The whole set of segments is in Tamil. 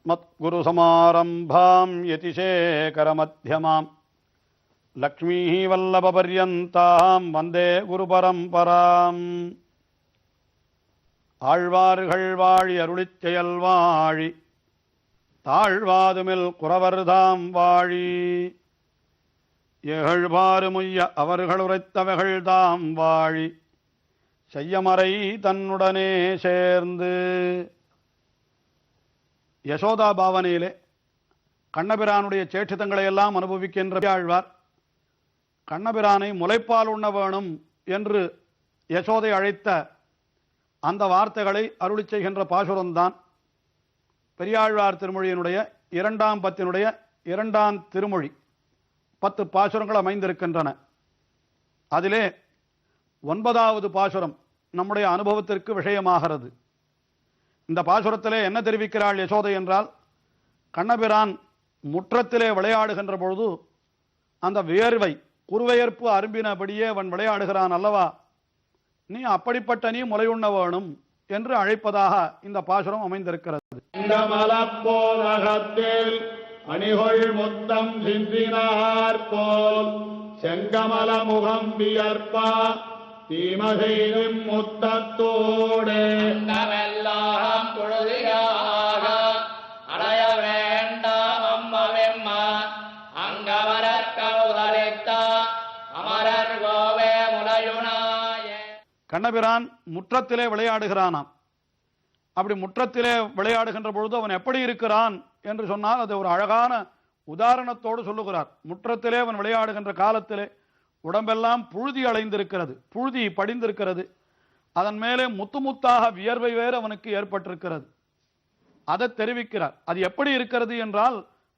अस्मत्गुरुसमारम्भां यतिशेखरमध्यमाम् लक्ष्मीः वल्लभपर्यन्तां वन्दे குருபரம்பராம் ஆழ்வார்கள் வாழி அருளிச் செயல் வாழி தாழ்வாதுமில் குறவர்தாம் வாழி எகழ்வாறு முய்ய அவர்கள் உரைத்தவைகள் தாம் வாழி செய்யமறை தன்னுடனே சேர்ந்து யசோதா பாவனையிலே கண்ணபிரானுடைய சேட்சிதங்களை எல்லாம் அனுபவிக்கின்ற ஆழ்வார் கண்ணபிரானை முளைப்பால் உண்ண வேணும் என்று யசோதை அழைத்த அந்த வார்த்தைகளை அருளி செய்கின்ற பாசுரம்தான் பெரியாழ்வார் திருமொழியினுடைய இரண்டாம் பத்தினுடைய இரண்டாம் திருமொழி. பத்து பாசுரங்கள் அமைந்திருக்கின்றன. அதிலே ஒன்பதாவது பாசுரம் நம்முடைய அனுபவத்திற்கு விஷயமாகிறது. இந்த பாசுரத்திலே என்ன தெரிவிக்கிறாள் யசோதை என்றால் கண்ணபிரான் முற்றத்திலே விளையாடுகின்ற பொழுது அந்த வியர்வை குருவையற்பு அரும்பினபடியே அவன் விளையாடுகிறான் அல்லவா? நீ அப்படிப்பட்ட நீ முலையுண்ண வேணும் என்று அழைப்பதாக இந்த பாசுரம் அமைந்திருக்கிறது. இந்த மலப்போதகத்தில் அணிகொள் முத்தம் சிந்தினார் போல் செங்கமல முகம் வியற்பா தீமசெய்தும் முத்தத்தோடு. அண்டமெல்லாம் புழுதியாக அடைய வேண்டாம் அம்மவெம்மா. அங்கவரற்க உதறித்த அமரர் கோவே முலையுனாயே கண்ணபிரான் முற்றத்திலே விளையாடுகிறானாம். அப்படி முற்றத்திலே விளையாடுகின்ற பொழுது அவன் எப்படி இருக்கிறான் என்று சொன்னால் அது ஒரு அழகான உதாரணத்தோடு சொல்லுகிறார். முற்றத்திலே அவன் விளையாடுகின்ற காலத்திலே உடம்பெல்லாம் புழுதி அலைந்திருக்கிறது புழுதி படிந்திருக்கிறது. அதன் மேலே முத்து முத்தாக வியர்வை வேறு அவனுக்கு ஏற்பட்டிருக்கிறது. அதை தெரிவிக்கிறார். அது எப்படி இருக்கிறது என்றால்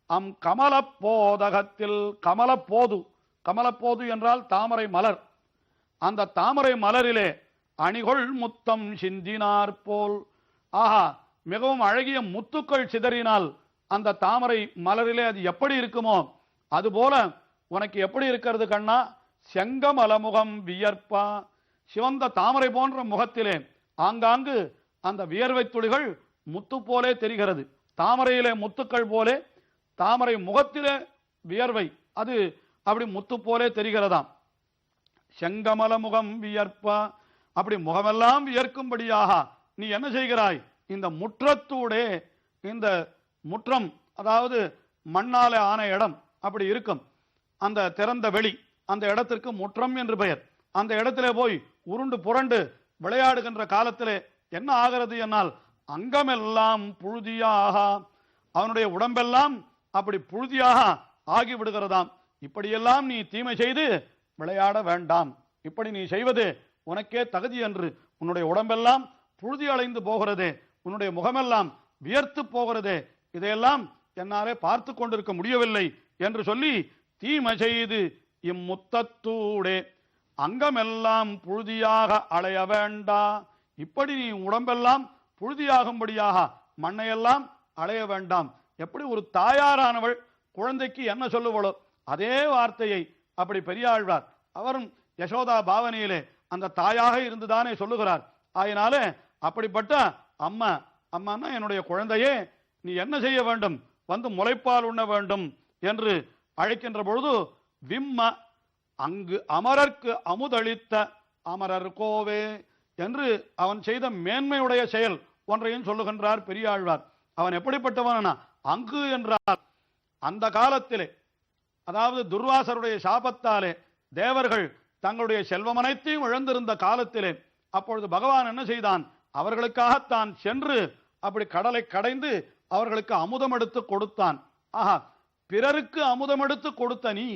அம் கமல போதகத்தில் கமல போது கமல போது என்றால் தாமரை மலர். அந்த தாமரை மலரிலே அணிகொள் முத்தம் சிந்தினார் போல். ஆஹா மிகவும் அழகிய முத்துக்கள் சிதறினால் அந்த தாமரை மலரிலே அது எப்படி இருக்குமோ அதுபோல உனக்கு எப்படி இருக்கிறது கண்ணா? செங்கமலமுகம் வியர்ப்பா. சிவந்த தாமரை போன்ற முகத்திலே ஆங்காங்கு அந்த வியர்வை துளிகள் முத்து போலே தெரிகிறது. தாமரையிலே முத்துக்கள் போலே தாமரை முகத்திலே வியர்வை அது அப்படி முத்து போலே தெரிகிறதாம். செங்கமல முகம் வியர்ப்பா. அப்படி முகமெல்லாம் வியர்க்கும்படியாக நீ என்ன செய்கிறாய்? இந்த முற்றத்தூடே இந்த முற்றம் அதாவது மண்ணாலே ஆன இடம் அப்படி இருக்கும். அந்த திறந்த வெளி அந்த இடத்திற்கு முற்றம் என்று பெயர். அந்த இடத்திலே போய் உருண்டு புரண்டு விளையாடுகின்ற காலத்திலே என்ன ஆகிறது என்னால்? அங்கமெல்லாம் புழுதியாக அவனுடைய உடம்பெல்லாம் அப்படி புழுதியாக ஆகி விடுகிறதாம் இப்படியெல்லாம் நீ தீமை செய்து விளையாட வேண்டாம். இப்படி நீ செய்வது உனக்கே தகுதி என்று. உன்னுடைய உடம்பெல்லாம் புழுதி அலைந்து போகிறதே உன்னுடைய முகமெல்லாம் வியர்த்து போகிறதே இதையெல்லாம் என்னாலே பார்த்து கொண்டிருக்க முடியவில்லை என்று சொல்லி தீமை செய்து இம்முத்தத்தூடே அங்கமெல்லாம் புழுதியாக அலைய வேண்டா. இப்படி நீ உடம்பெல்லாம் புழுதியாகும்படியாக மண்ணையெல்லாம் அலைய வேண்டாம். எப்படி ஒரு தாயாரானவள் குழந்தைக்கு என்ன சொல்லுவளோ அதே வார்த்தையை அப்படி பெரியாழ்வார். அவரும் யசோதா பாவனையிலே அந்த தாயாக இருந்துதானே சொல்லுகிறார். ஆயினால அப்படிப்பட்ட அம்மா அம்மானா என்னுடைய குழந்தையே நீ என்ன செய்ய வேண்டும்? வந்து முளைப்பால் உண்ண வேண்டும் என்று அழைக்கின்ற பொழுது விம்ம அங்கு அமரர்க்கு அமுதளித்த அமரர் கோவே என்று அவன் செய்த மேன்மையுடைய செயல் ஒன்றையும் சொல்லுகின்றார் பெரியாழ்வார். அவன் எப்படிப்பட்டவனா அங்கு என்றார். அந்த காலத்திலே அதாவது துர்வாசருடைய சாபத்தாலே தேவர்கள் தங்களுடைய செல்வம் அனைத்தையும் இழந்திருந்த காலத்திலே அப்பொழுது பகவான் என்ன செய்தான்? அவர்களுக்காகத்தான் சென்று அப்படி கடலை கடைந்து அவர்களுக்கு அமுதம் எடுத்து கொடுத்தான். ஆஹா பிறருக்கு அமுதம் எடுத்து கொடுத்த நீ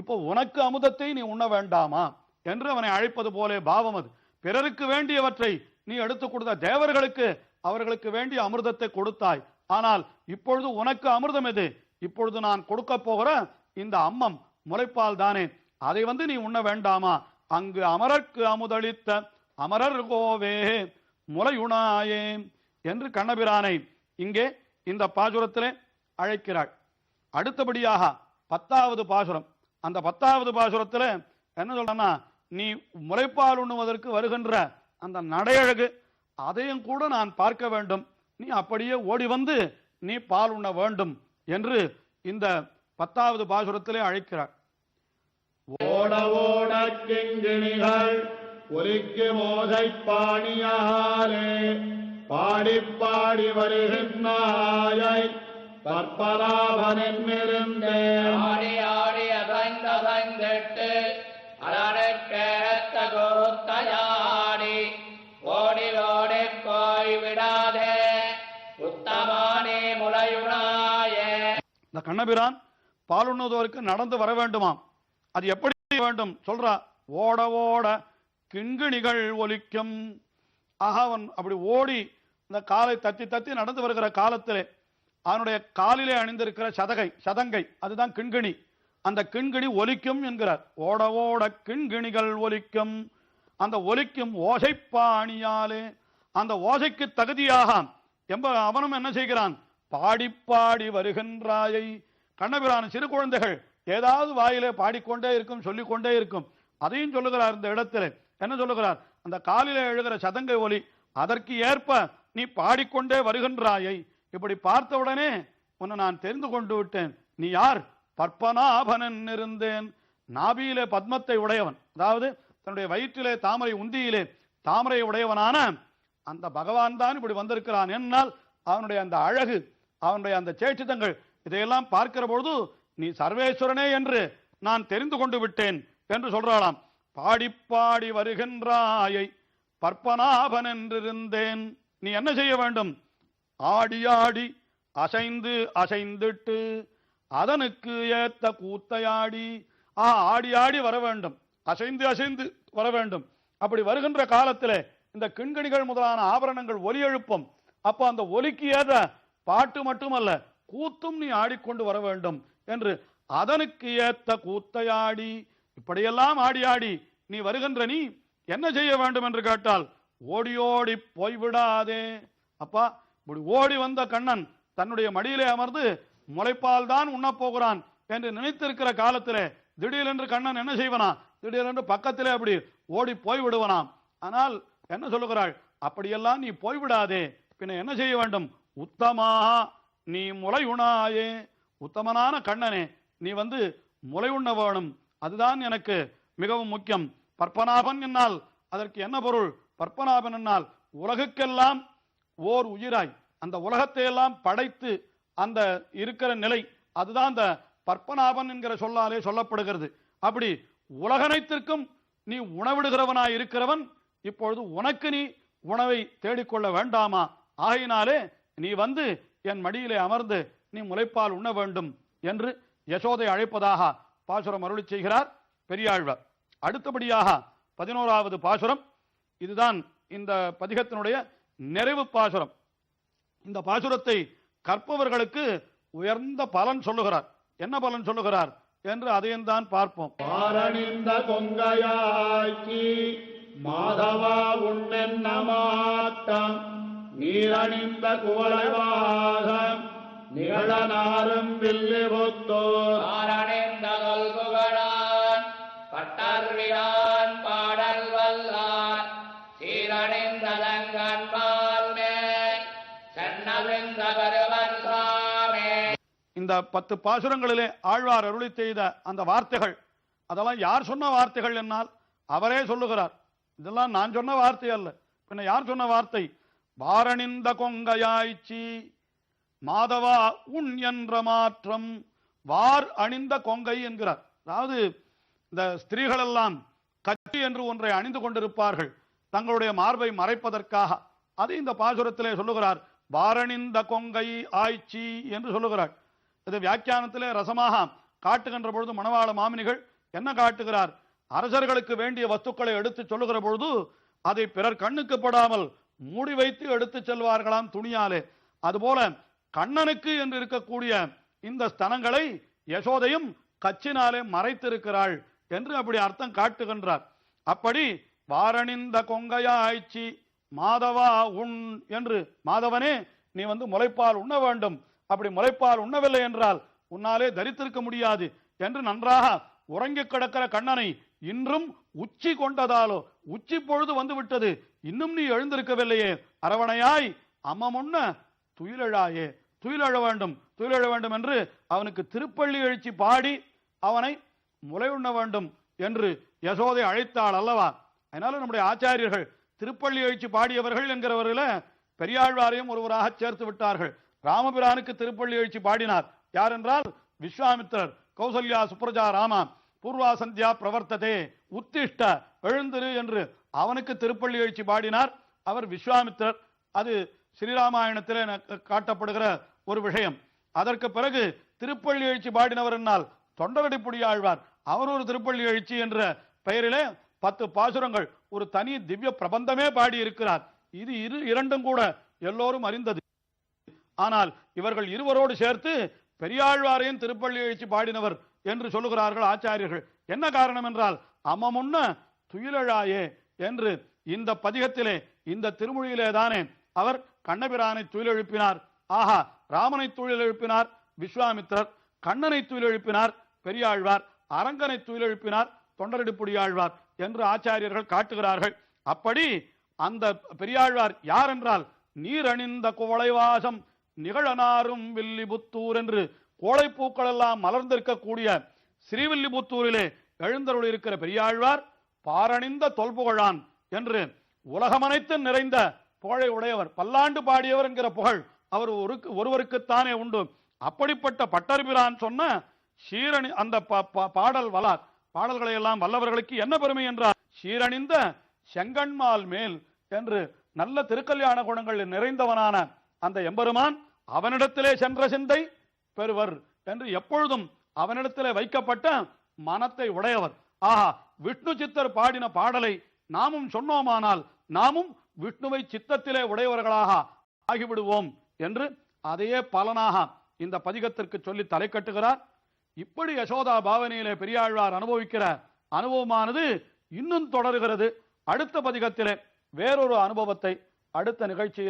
இப்போ உனக்கு அமுதத்தை நீ உண்ண வேண்டாமா? என்று அவனை அழைப்பது போலே பாவம் அது. பிறருக்கு வேண்டியவற்றை நீ எடுத்து கொடுத்த தேவர்களுக்கு அவர்களுக்கு வேண்டிய அமிர்தத்தை கொடுத்தாய். ஆனால் இப்பொழுது உனக்கு அமிர்தம் எது? இப்பொழுது நான் கொடுக்க போகிற இந்த அம்மம் முளைப்பால் தானே. அதை வந்து நீ உண்ண வேண்டாமா? அங்கு அமரர்க்கு அமுதளித்த அமரர் கோவே முலையுணாயே என்று கண்ணபிரானை இங்கே இந்த பாசுரத்திலே அழைக்கிறாள். அடுத்தபடியாக பத்தாவது பாசுரம். அந்த பத்தாவது பாசுரத்துல என்ன சொல்றன்னா நீ முளைப்பால் உண்ணுவதற்கு வருகின்ற அந்த நடையழகு அதையும் கூட நான் பார்க்க வேண்டும். நீ அப்படியே ஓடி வந்து நீ பால் உண்ண வேண்டும் என்று இந்த பத்தாவது பாசுரத்திலே அழைக்கிறார். ஓட ஓட கிங்கிணிகள் ஒலிக்கு மோதை பாணியாலே பாடி பாடி வருகின்றாயை பற்பராபனிருந்தேன் ஆடி ஆடி அசைந்தசைந்திட்டு அரணுக்கேத்த கோத்தையாடி ஓடி போய் விடாதே உத்தமானே முளையுணாயே இந்த கண்ணபிரான் பாலுண்ணுவதற்கு நடந்து வர வேண்டுமாம். அது எப்படி வேண்டும்? சொல்றா ஓட ஓட கிண்கிணிகள் ஒலிக்கும். ஆக அவன் அப்படி ஓடி இந்த காலை தத்தி தத்தி நடந்து வருகிற காலத்திலே அவனுடைய காலிலே அணிந்திருக்கிற சதகை சதங்கை அதுதான் கிண்கிணி. அந்த கிண்கிணி ஒலிக்கும் என்கிறார். ஓட ஓட கிண்கிணிகள் ஒலிக்கும். அந்த ஒலிக்கும் ஓசைப்பாணியாலே அந்த ஓசைக்கு தகுதியாக எம்ப அவனும் என்ன செய்கிறான்? பாடி பாடி வருகின்றாயை. கண்ணபிரான சிறு குழந்தைகள் ஏதாவது வாயிலே பாடிக்கொண்டே இருக்கும் சொல்லிக்கொண்டே இருக்கும். அதையும் சொல்லுகிறார் இந்த இடத்திலே. என்ன சொல்லுகிறார்? அந்த காலிலே எழுகிற சதங்கை ஒலி அதற்கு ஏற்ப நீ பாடிக்கொண்டே வருகின்றாயை. இப்படி பார்த்தவுடனே உன்னை நான் தெரிந்து கொண்டு விட்டேன். நீ யார்? பற்பனாபனன் இருந்தேன். நாபியிலே பத்மத்தை உடையவன். அதாவது தன்னுடைய வயிற்றிலே தாமரை உந்தியிலே தாமரை உடையவனான அந்த பகவான் தான் இப்படி வந்திருக்கிறான் என்னால் அவனுடைய அந்த அழகு அவனுடைய அந்த சேட்சிதங்கள் இதையெல்லாம் பார்க்கிற பொழுது நீ சர்வேஸ்வரனே என்று நான் தெரிந்து கொண்டு விட்டேன் என்று சொல்றாளாம். பாடி பாடி வருகின்றாயை பற்பனாபன் என்றிருந்தேன் நீ என்ன செய்ய வேண்டும்? ஆடி ஆடி அசைந்து அசைந்துட்டு அதனுக்கு ஏத்த கூத்தையாடி ஆ ஆடி ஆடி வர வேண்டும். அசைந்து அசைந்து வர வேண்டும். அப்படி வருகின்ற காலத்திலே இந்த கிண்கணிகள் முதலான ஆபரணங்கள் ஒலி எழுப்பும். அப்போ அந்த ஒலிக்கு ஏத பாட்டு மட்டுமல்ல கூத்தும் நீ ஆடிக்கொண்டு வர வேண்டும் என்று அதனுக்கு ஏத்த கூத்தையாடி இப்படியெல்லாம் ஆடி ஆடி நீ வருகின்ற நீ என்ன செய்ய வேண்டும் என்று கேட்டால் ஓடி ஓடி போய்விடாதே. அப்பா இப்படி ஓடி வந்த கண்ணன் தன்னுடைய மடியிலே அமர்ந்து முளைப்பால் தான் உண்ண போகிறான் என்று நினைத்திருக்கிற காலத்திலே திடீரென்று கண்ணன் என்ன செய்வனா? திடீரென்று பக்கத்திலே அப்படி ஓடி போய் விடுவனாம் ஆனால் என்ன சொல்லுகிறாள்? அப்படியெல்லாம் நீ போய்விடாதே. பின்ன என்ன செய்ய வேண்டும்? உத்தமா நீ முளை உணாயே உத்தமனான கண்ணனே நீ வந்து முளை உண்ண வேணும் அதுதான் எனக்கு மிகவும் முக்கியம். பற்பனாபன் என்னால். அதற்கு என்ன பொருள்? பற்பனாபன் என்னால். உலகுக்கெல்லாம் ஓர் உயிராய். அந்த உலகத்தை எல்லாம் படைத்து அந்த இருக்கிற நிலை அதுதான் அந்த பற்பனாபன் என்கிற சொல்லாலே சொல்லப்படுகிறது. அப்படி உலகனைத்திற்கும் நீ உணவிடுகிறவனாய் இருக்கிறவன் இப்பொழுது உனக்கு நீ உணவை தேடிக்கொள்ள வேண்டாமா? ஆகையினாலே நீ வந்து என் மடியிலே அமர்ந்து நீ முளைப்பால் உண்ண வேண்டும் என்று யசோதை அழைப்பதாக பாசுரம் அருளி செய்கிறார் பெரியாழ்வர். அடுத்தபடியாக பதினோராவது பாசுரம். இதுதான் இந்த பதிகத்தினுடைய நிறைவு பாசுரம். இந்த பாசுரத்தை கற்பவர்களுக்கு உயர்ந்த பலன் சொல்லுகிறார். என்ன பலன் சொல்லுகிறார்? என்று அதையும் தான் பார்ப்போம். பாரணிந்த கொங்கையாக்கி மாதவா உண்ணென்ன மாட்டம் நீரணிந்த குவளைவாகம் நிகழனாரும் வில்லி ஆரணிந்ததொல் இந்த பத்து பாசுரங்களிலே ஆழ்வார் அருளி செய்த அந்த வார்த்தைகள் அதெல்லாம் யார் சொன்ன வார்த்தைகள் என்னால்? அவரே சொல்லுகிறார். இதெல்லாம் நான் சொன்ன வார்த்தை அல்ல. பின்ன யார் சொன்ன வார்த்தை? வாரணிந்த கொங்கையாய்ச்சி மாதவா உன் என்ற மாற்றம் வார் அணிந்த கொங்கை என்கிறார். அதாவது இந்த ஸ்திரீகள் எல்லாம் கச்சி என்று ஒன்றை அணிந்து கொண்டிருப்பார்கள் தங்களுடைய மார்பை மறைப்பதற்காக. அது இந்த பாசுரத்திலே சொல்லுகிறார். வாரணிந்த கொங்கை ஆய்ச்சி என்று சொல்லுகிறார். இது வியாக்கியானத்திலே ரசமாக காட்டுகின்ற பொழுது மணவாள மாமினிகள் என்ன காட்டுகிறார்? அரசர்களுக்கு வேண்டிய வஸ்துக்களை எடுத்து சொல்லுகிற பொழுது அதை பிறர் கண்ணுக்கு படாமல் மூடி வைத்து எடுத்து செல்வார்களாம் துணியாலே. அதுபோல கண்ணனுக்கு என்று இருக்கக்கூடிய இந்த ஸ்தனங்களை யசோதையும் கச்சினாலே மறைத்திருக்கிறாள் என்று அப்படி அர்த்தம் காட்டுகின்றார். அப்படி வாரணிந்த கொங்கையாய்ச்சி மாதவா உண் என்று மாதவனே நீ வந்து முளைப்பால் உண்ண வேண்டும் அப்படி முளைப்பால் உண்ணவில்லை என்றால் உன்னாலே தரித்திருக்க முடியாது என்று நன்றாக உறங்கிக் கிடக்கிற கண்ணனை இன்றும் உச்சி கொண்டதாலோ உச்சி பொழுது வந்து விட்டது இன்னும் நீ எழுந்திருக்கவில்லையே. அரவணையாய் அம்மமுன்ன துயிலழாயே. துயிலழ வேண்டும் துயிலெழ வேண்டும் என்று அவனுக்கு திருப்பள்ளி எழுச்சி பாடி அவனை முலையுண்ண வேண்டும் என்று யசோதை அழைத்தாள் அல்லவா? அதனால நம்முடைய ஆச்சாரியர்கள் திருப்பள்ளி எழுச்சி பாடியவர்கள் என்கிறவர்களை பெரியாழ்வாரையும் ஒருவராக சேர்த்து விட்டார்கள். ராமபிரானுக்கு திருப்பள்ளி எழுச்சி பாடினார். யார் என்றால் விஸ்வாமித்திரர் கௌசல்யா சுப்ரஜா ராமா. பூர்வா சந்தியா பிரவர்த்ததே உத்திஷ்ட எழுந்திரு என்று அவனுக்கு திருப்பள்ளி எழுச்சி பாடினார். அவர் விஸ்வாமித்திரர். அது ஸ்ரீராமாயணத்திலே காட்டப்படுகிற ஒரு விஷயம். அதற்கு பிறகு திருப்பள்ளி எழுச்சி பாடினவர் என்னால் தொண்டரடிப்புடி ஆழ்வார். அவர் ஒரு திருப்பள்ளி எழுச்சி என்ற பெயரிலே பத்து பாசுரங்கள் ஒரு தனி திவ்ய பிரபந்தமே பாடி இருக்கிறார் இது இரு இரண்டும் கூட எல்லோரும் அறிந்தது. ஆனால் இவர்கள் இருவரோடு சேர்த்து பெரியாழ்வாரையும் திருப்பள்ளி எழுச்சி பாடினவர் என்று சொல்லுகிறார்கள் ஆச்சாரியர்கள். என்ன காரணம் என்றால் அம்மமுன்ன துயிலழாயே என்று இந்த பதிகத்திலே இந்த திருமொழியிலே தானே அவர் கண்ணபிரானை துயில் எழுப்பினார் ஆஹா ராமனை துயில் எழுப்பினார் விஸ்வாமித்திரர். கண்ணனை துயில் எழுப்பினார் பெரியாழ்வார். அரங்கனை துயில் எழுப்பினார் தொண்டரடிப்புடியாழ்வார் என்று ஆச்சாரியர்கள் காட்டுகிறார்கள். அப்படி அந்த பெரியாழ்வார் யார் என்றால் நீரணிந்த குவளைவாசம் நிகழனாரும் வில்லிபுத்தூர் என்று கோழைப்பூக்கள் எல்லாம் மலர்ந்திருக்கக்கூடிய ஸ்ரீவில்லிபுத்தூரிலே எழுந்தருள் இருக்கிற பெரியாழ்வார் பாரணிந்த தொல்புகழான் என்று உலகமனைத்தும் நிறைந்த புகழை உடையவர் பல்லாண்டு பாடியவர் என்கிற புகழ் அவர் ஒரு ஒருவருக்குத்தானே உண்டு. அப்படிப்பட்ட பட்டர்பிரான் சொன்ன ஷீரணி அந்த ப- பாடல் வலார் பாடல்களை எல்லாம் வல்லவர்களுக்கு என்ன பெருமை என்றார் ஷீரணிந்த செங்கண்மால் மேல் என்று நல்ல திருக்கல்யாண குணங்கள் நிறைந்தவனான அந்த எம்பெருமான் அவனிடத்திலே சென்ற சிந்தை பெறுவர் என்று எப்பொழுதும் அவனிடத்திலே வைக்கப்பட்ட மனத்தை உடையவர். ஆஹா விஷ்ணு சித்தர் பாடின பாடலை நாமும் சொன்னோமானால் நாமும் விஷ்ணுவை சித்தத்திலே உடையவர்களாக ஆகிவிடுவோம் என்று அதையே பலனாக இந்த பதிகத்திற்கு சொல்லி தலை கட்டுகிறார் இப்படி யசோதா பாவனையிலே பெரியாழ்வார் அனுபவிக்கிற அனுபவமானது இன்னும் தொடர்கிறது. அடுத்த பதிகத்திலே வேறொரு அனுபவத்தை அடுத்த நிகழ்ச்சியில்